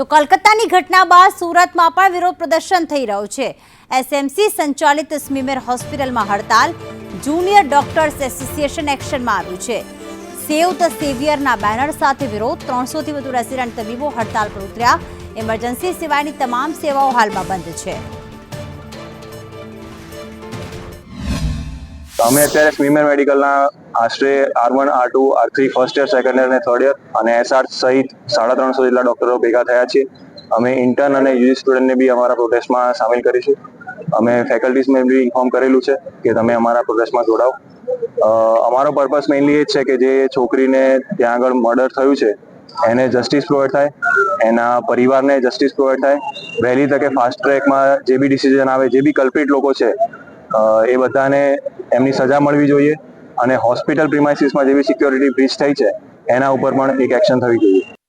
તો કલકત્તાની ઘટના બાદ સુરતમાં પણ વિરોધ પ્રદર્શન થઈ રહ્યું છે. એસએમસી સંચાલિત સ્મીમેર હોસ્પિટલમાં હડતાલ, જુનિયર ડોક્ટર્સ એસોસિએશન એક્શનમાં આવ્યું છે. સેવ ધ સેવિયરના બેનર સાથે વિરોધ, ત્રણસોથી વધુ રેસિડેન્ટ તબીબો હડતાલ પર ઉતર્યા. ઇમરજન્સી સિવાયની તમામ સેવાઓ હાલમાં બંધ છે. અમે અત્યારે સ્વીમર મેડિકલના આશરે R one R two R three first year second year અને થર્ડ યર અને એસઆર સહિત સાડા ત્રણસો જેટલા ડોક્ટરો ભેગા થયા છીએ. અમે ઇન્ટર્ન અને યુજી સ્ટુડન્ટને બી અમારા પ્રોટેસ્ટમાં સામેલ કરીશું અમે ફેકલ્ટીઝને બી ઇન્ફોર્મ કરેલું છે કે તમે અમારા પ્રોટેસ્ટમાં જોડાઓ. અમારો પર્પસ મેઇનલી એ છે કે જે છોકરીને ત્યાં આગળ મર્ડર થયું છે, એને જસ્ટિસ પ્રોવાઈડ થાય, એના પરિવારને જસ્ટિસ પ્રોવાઈડ થાય. વહેલી તકે ફાસ્ટ ટ્રેકમાં જે બી ડિસિઝન આવે, જે બી કલ્પિત લોકો છે એ બધાને એમની સજા મળવી જોઈએ અને હોસ્પિટલ પ્રિમાઇસીસમાં જેવી સિક્યોરિટી બ્રીચ થઈ છે, એના ઉપર પણ એક એક્શન થવી જોઈએ.